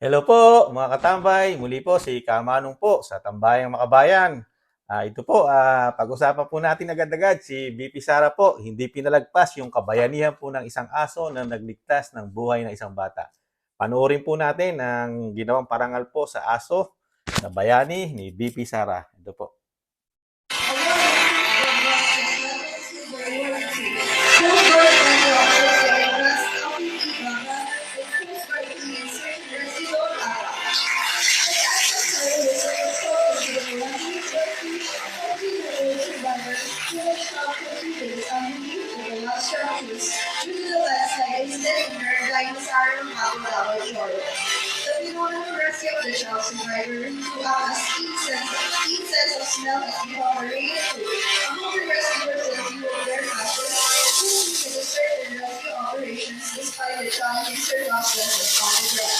Hello po mga katambay, muli po si Kamanong po sa Tambayang Makabayan. Ah, ito po, ah, pag-usapan po natin agad-agad si BP Sara po, hindi pinalagpas yung kabayanihan po ng isang aso na nagligtas ng buhay ng isang bata. Panoorin po natin ang ginawang parangal po sa aso na bayani ni BP Sara. Ito po. The University of the Child Survivor who has keen sense, keen sense of smell and cooperated to among the rescuers and few of their classes who administered the rescue operations despite the challenging circumstances on the ground.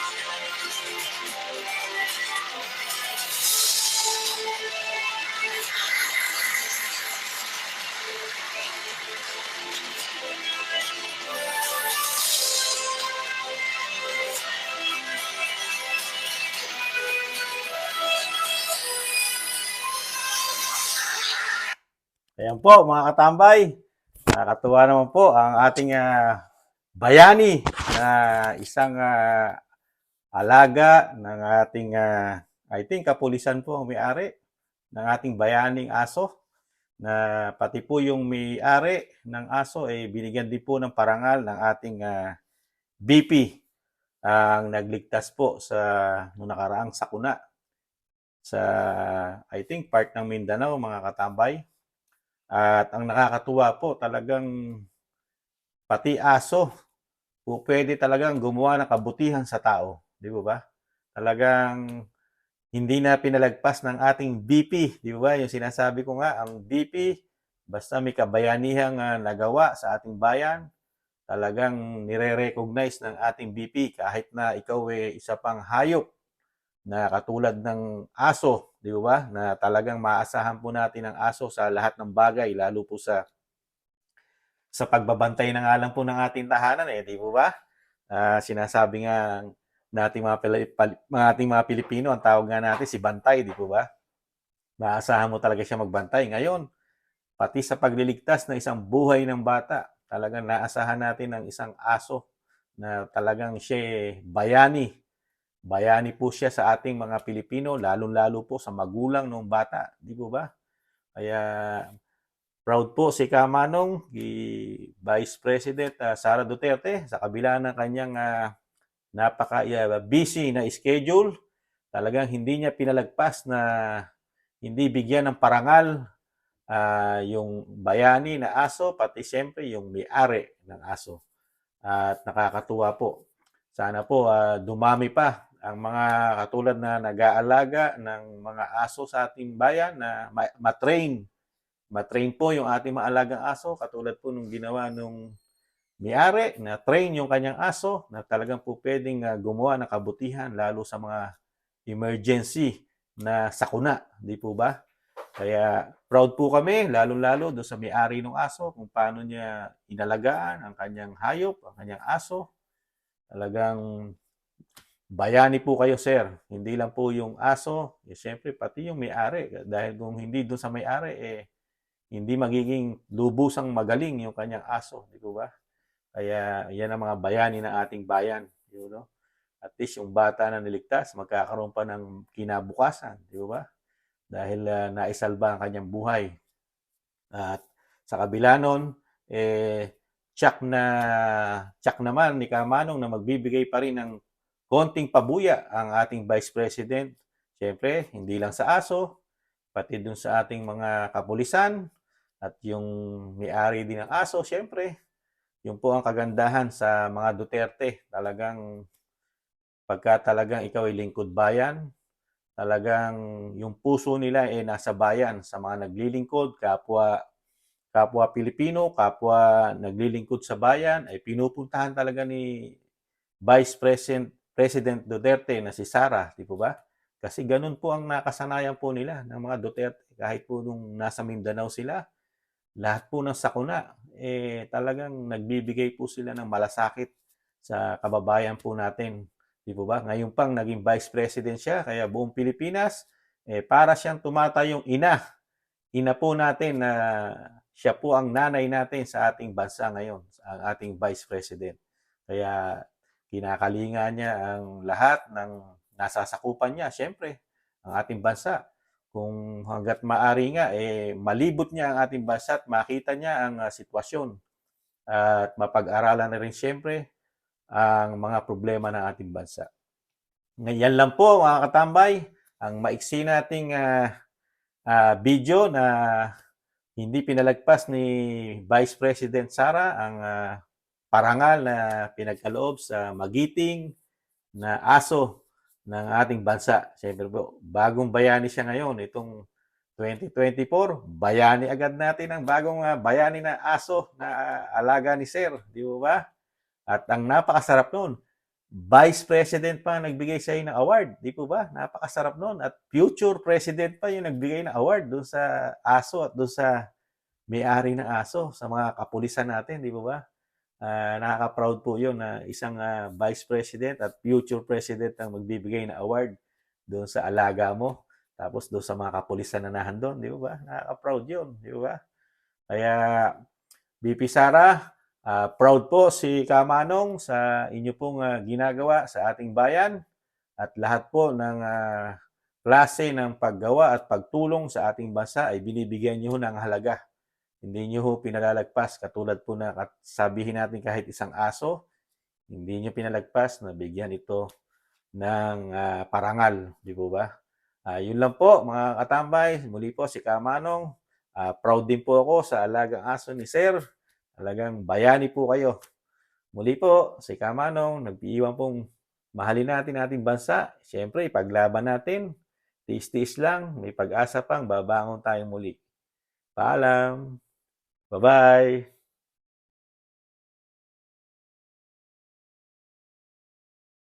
Ayan po mga katambay, nakakatuwa naman po ang ating ah, bayani na isang ah, alaga ng ating, ah, I think kapulisan po ang may-ari ng ating bayaning aso na pati po yung may-ari ng aso ay binigyan din po ng parangal ng ating ah, BP ang nagligtas po sa nung nakaraang sakuna sa I think part ng Mindanao mga katambay. At ang nakakatuwa po talagang pati aso po pwede talagang gumawa ng kabutihan sa tao, di ba ba? Talagang hindi na pinalagpas ng ating BP, di ba? Yung sinasabi ko nga, ang BP, basta may kabayanihang ah, nagawa sa ating bayan, talagang nire-recognize ng ating BP kahit na ikaw ay isa pang hayop na katulad ng aso, di ba? Na talagang maasahan po natin ang aso sa lahat ng bagay, lalo po sa sa pagbabantay na nga lang po ng ating tahanan eh, di ba? Ah, sinasabi nga nating mga, Pili- pali- mga ating mga Pilipino, ang tawag nga natin si Bantay, di ba? Maasahan mo talaga siya magbantay. Ngayon, pati sa pagliligtas ng isang buhay ng bata, talagang naasahan natin ng isang aso na talagang siya eh, bayani. Bayani po siya sa ating mga Pilipino, lalong-lalo po sa magulang ng bata, di po ba? Kaya proud po si Kamanong, Vice President ah, Sara Duterte sa kabila ng kanyang ah, napaka ah, na schedule, talagang hindi niya pinalagpas na hindi bigyan ng parangal ah, yung bayani na aso, pati siyempre yung may-ari ng aso. At nakakatuwa po. Sana po ah, dumami pa ang mga katulad na nag-aalaga ng mga aso sa ating bayan na ma- matrain. Matrain po yung ating maalagang aso katulad po nung ginawa nung may-ari na train yung kanyang aso na talagang po pwedeng ah, gumawa ng kabutihan lalo sa mga emergency na sakuna, di po ba? Kaya proud po kami, lalo-lalo doon sa may-ari ng aso, kung paano niya inalagaan ang kanyang hayop, ang kanyang aso. Talagang bayani po kayo, sir. Hindi lang po yung aso, eh, siyempre pati yung may-ari. Dahil kung hindi doon sa may-ari, eh, hindi magiging lubusang magaling yung kanyang aso, di po ba? Kaya yan ang mga bayani ng ating bayan, you know? At least yung bata na niligtas, magkakaroon pa ng kinabukasan, di ba? Dahil ah, naisalba ang kanyang buhay. At sa kabila nun, eh, tsak na tsak naman ni Kamanong na magbibigay pa rin ng konting pabuya ang ating Vice President. Siyempre, hindi lang sa ASO, pati dun sa ating mga kapulisan at yung may-ari din ng ASO, siyempre, yun po ang kagandahan sa mga Duterte. Talagang pagka talagang ikaw ay lingkod bayan, talagang yung puso nila ay nasa bayan sa mga naglilingkod, kapwa kapwa Pilipino, kapwa naglilingkod sa bayan ay pinupuntahan talaga ni Vice President President Duterte na si Sara, di po ba? Kasi ganun po ang nakasanayan po nila ng mga Duterte kahit po nung nasa Mindanao sila, lahat po ng sakuna eh talagang nagbibigay po sila ng malasakit sa kababayan po natin. Di po ba? Ngayon pang naging Vice President siya, kaya buong Pilipinas, eh, para siyang tumatayong ina. Ina po natin na siya po ang nanay natin sa ating bansa ngayon, ang ating Vice President. Kaya kinakalinga niya ang lahat ng nasasakupan niya, syempre, ang ating bansa. Kung hanggat maari nga, eh, malibot niya ang ating bansa at makita niya ang ah, sitwasyon. At mapag-aralan na rin syempre ang mga problema ng ating bansa. Ngayon lang po mga katambay, ang maiksi nating ah, ah, video na hindi pinalagpas ni Vice President Sara ang ah, parangal na pinagkaloob sa magiting na aso ng ating bansa. Siyempre po, bagong bayani siya ngayon. Itong 2024, bayani agad natin ang bagong ah, bayani na aso na alaga ni Sir. Di ba ba? At ang napakasarap noon, Vice President pa ang nagbigay sa ng award. Di po ba? Napakasarap noon. At future President pa yung nagbigay ng award doon sa aso at doon sa may-ari ng aso sa mga kapulisan natin. Di po ba? Ah, nakaka-proud po yun na isang ah, Vice President at future President ang magbibigay ng award doon sa alaga mo. Tapos doon sa mga kapulisan na nahandon. Di ba? Nakaka-proud yun. Di ba? Kaya, BP Sara, Ah, proud po si Kamanong sa inyo pong ah, ginagawa sa ating bayan at lahat po ng ah, klase ng paggawa at pagtulong sa ating bansa ay binibigyan niyo ng halaga. Hindi niyo ho pinalalagpas katulad po na sabihin natin kahit isang aso, hindi niyo pinalagpas na bigyan ito ng ah, parangal, di po ba? Ah, yun lang po mga katambay, muli po si Kamanong. Ah, proud din po ako sa alagang aso ni Sir. Talagang bayani po kayo. Muli po, si Kamanong, nag-iwan pong mahalin natin ating bansa. Siyempre, ipaglaban natin. Tiis-tiis lang, may pag-asa pang babangon tayo muli. Paalam. Bye bye.